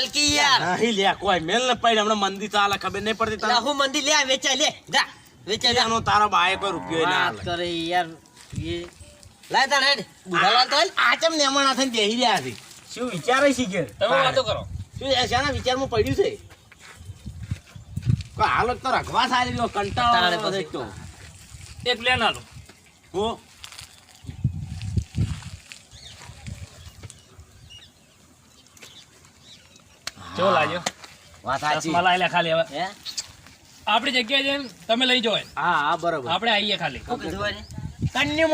પાલકી યાર. નહીં લે કોઈ મેલ ને પડી. હમણાં મંદી ચાલે ખબર નહીં પડતી તને? લાહુ મંદી લે વેચાય લે જા વેચાય જા. તારો બાએ કોઈ રૂપિયો ના વાત કરે યાર એ. લાય તાણ હેડ બુઢાલાલ તો હેડ. નેમણા થઈને બેહી રહ્યા છે? શું વિચારે છે કે તમે વાતો કરો. શું શાના વિચારમાં પડ્યું છે? કોઈ હાલત તો રખવા સારી રહ્યો કંટાળો એક આલો. હો? કેવો લાગ્યો વાત સાચી. ચશ્મા લાયેલા ખાલી હવે. હે? આપણી જગ્યાએ જઈને તમે લઈ જાઓ હા હા બરોબર. આપણે આવીએ ખાલી?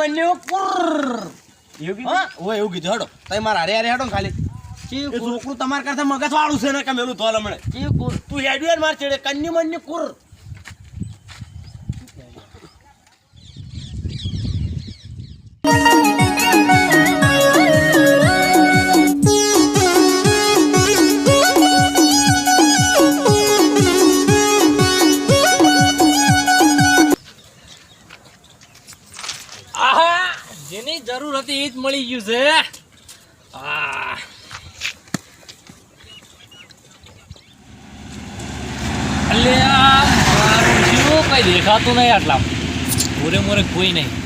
મન્યુ પુર એવું કીધું? હા. ઓ એવું કીધું. હેડો. તમે મારા હારે હારે હેડો ખાલી. છોકરું તમારા કરતા મગજ વાળું છે ને કે મેલું ધોલ હમણે. તું હેડ્યું માર ચડે કન્યુ મન્યુ કુર જરૂર એ જ મળી ગયું છે. અલ્યા મારું શું કઈ દેખાતું નહીં આટલા મોરે મોરે કોઈ નહીં.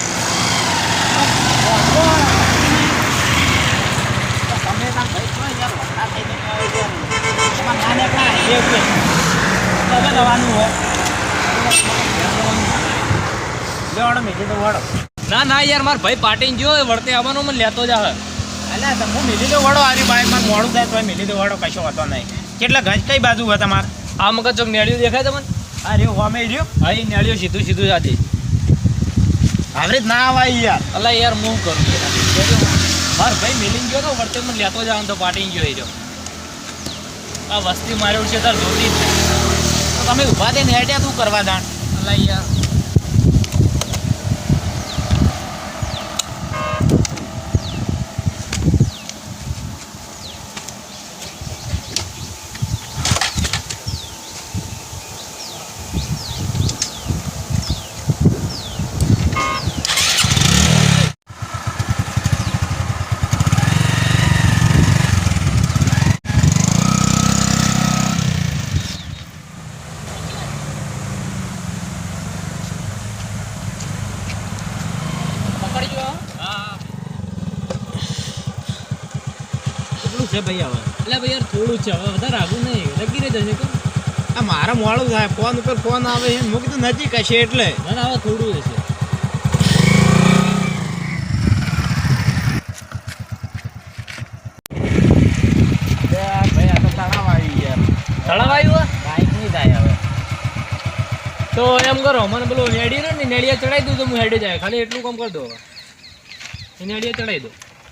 થાય તો નહીં શું ના ના યાર માર ભાઈ પાટીને જો વળતે આવવાનો મને લેતો જ આવે કેટલા ગજ કઈ બાજુ હોય તમારે? આ મગજ ચોક નેળિયું દેખાય તમને? આ રહ્યો હોમે રહ્યો? હા એ નેળિયું સીધું સીધું જાતી જ ના આવાય યાર. અલા યાર હું કરું? માર ભાઈ મિલિંગ ગયો તો વળતે મને લેતો જ આવે તો પાટીને ગયો એ રહ્યો આ વસ્તી માર્યો છે, તાર જોતી જ તો તમે ઊભા થઈને હેડ્યા તું કરવા દાણ? અલા યાર પકડી ગયો હા કેટલું છે ભાઈ હવે. એટલે ભાઈ યાર થોડું છે હવે વધારે આગું નહીં. લગી રહી જશે કેમ આ મારા મોડું થાય ફોન ઉપર ફોન આવે છે મૂકી તો નજીક હશે એટલે. ના ના હવે થોડું જ છે ભાઈ આ તો તળાવ આવ્યું બાઈક નહીં થાય હવે. તો એમ કરો મને પેલું નેડી ને નેડિયા ચડાવી દઉં તો હું હેડે જાય. ખાલી એટલું કામ કરી દો હવે. નેડિયા ચડાવી દો.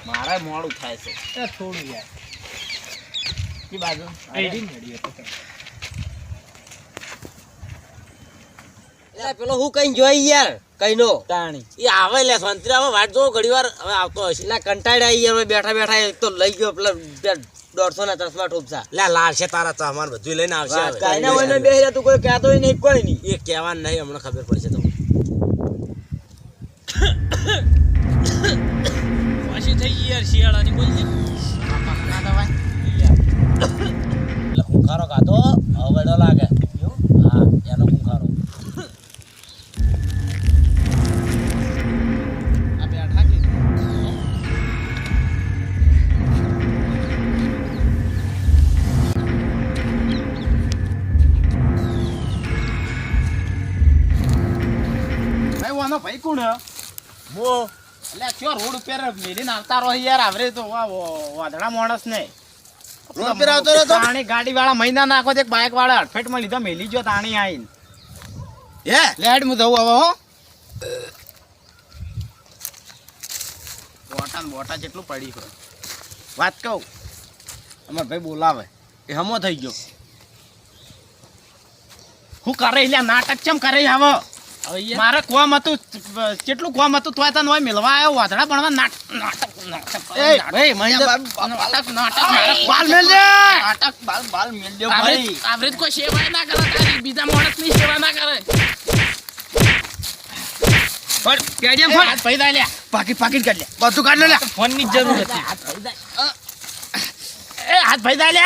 મારા મોડું થાય છે. થોડું યાર. બાજુ. એલા પેલો હું કઈ જોઈ યાર કઈ નો તાણી. એ આવે લે સંતરી આવે વાટ જો ઘડી વાર હવે આવતો હશે. એલા કંટાળ્યા યાર બેઠા બેઠા એક તો લઈ ગયો પેલા દોઢસો ના ચશ્મા ઠોપસા. લે લાવશે તારા ચશ્મા બધું લઈને આવશે કઈ ના હોય બે હજાર તું કોઈ કહેતો નહીં કોઈ નહીં. એ કહેવાનું નહીં હમણાં ખબર પડશે તમને. પાછી થઈ ગઈ યાર શિયાળાની બોલજી એટલે ખૂંખારો ખાતો અવેડો લાગે. હા એનો ખૂંખારો ભાઈ કોણ મો એટલે ક્યો રોડ ઉપર મેલી નાખતા રહો યાર આવરે તો વાદળા માણસ ને રોડ પર રહ્યો તાણી ગાડી વાળા મહિના નાખો એક બાઇક વાળા અડફેટમાં લીધો મેલી ગયો તાણી આઈને. હે? લેડ હું જવું હવે હો. બોટા ને બોટા જેટલું પડી હોય. વાત કહું? અમાર ભાઈ બોલાવે. એ હમો થઈ ગયો. હું કરે એટલે નાટક ચમ કરે હવે? મારે કોમ હતું કેટલું કોમ હતું તોય તને હોય મિલવા આવ્યો વાદળા ભણવા નાટક નાટક નાટક એ, નાટક નાટક મારે બાલ મેલ દે નાટક બાલ બાલ મેલ દે ભાઈ. આવરેજ કોઈ સેવા ના કરે તારી બીજા માણસની સેવા ના કરે. પણ પેડિયમ ફોન હાથ પૈદા લે. પાકી પાકી કાઢ લે. બધું કાઢ લે ફોન ફોનની જરૂર હતી. એ હાથ પૈદા લે.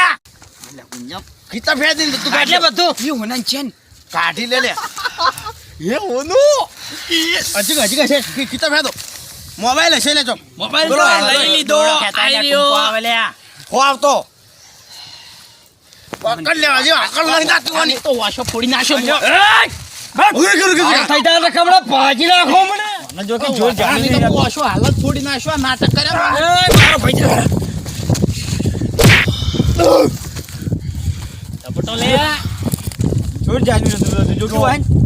ખીચા ફેર દે તું કાઢ લે બધું. ઈ હોના ચેન કાઢી લે લે. હે ઓનું! હજી હજી કશે ખીચા ફેર દો મોબાઈલ હશે લે ચો મોબાઈલ બોલો, તો હાલો, લઈ લીધો. આઈ રહ્યો. આવે લે હો આવતો. પકડ લેવા જે આકલ નહીં દાતું આને. તો વાશો ફોડી નાખ્યો ઉરે કરું કે થઈતા રકમડા ભાજી નાખો મને. મને જો કે જોર જાણી તો વાશો હાલત ફોડી આ નાટક કર્યા મારો ભાઈ ઝપટો લે. જોર જાણી તું જો હોય?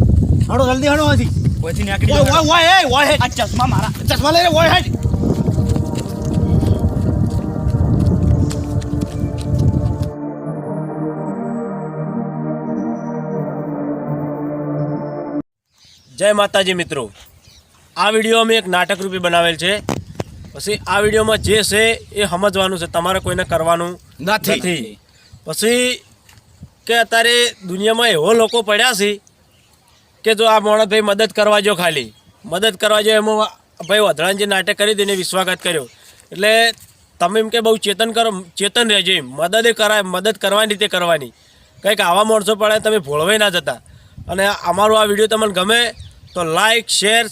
હડો જલ્દી હડો હતી પછી નીકળી ઓય ઓય ઓય એ ઓય હે. આ ચશ્મા મારા. ચશ્મા લઈને ઓય હેડ જય માતાજી મિત્રો. આ વીડિયો અમે એક નાટક રૂપે બનાવેલ છે. પછી આ વિડીયોમાં જે છે એ સમજવાનું છે. તમારે કોઈને કરવાનું નથી. નથી. પછી કે અત્યારે દુનિયામાં એવો લોકો પડ્યા છે કે જો આ મોણસભાઈ મદદ કરવા જો ખાલી. મદદ કરવા જો એમાં ભાઈ વધડાને જે નાટક કરી તેને વિશ્વાસઘાત કર્યો. એટલે તમે એમ કે બહુ ચેતન કરો, ચેતન રહેજો એમ. મદદ કરાય, મદદ કરવાની રીતે કરવાની. કંઈક આવા માણસો પડે તમે ભોળવાઈ ના જતા. અને અમારો આ વીડિયો તમને ગમે તો લાઈક શેર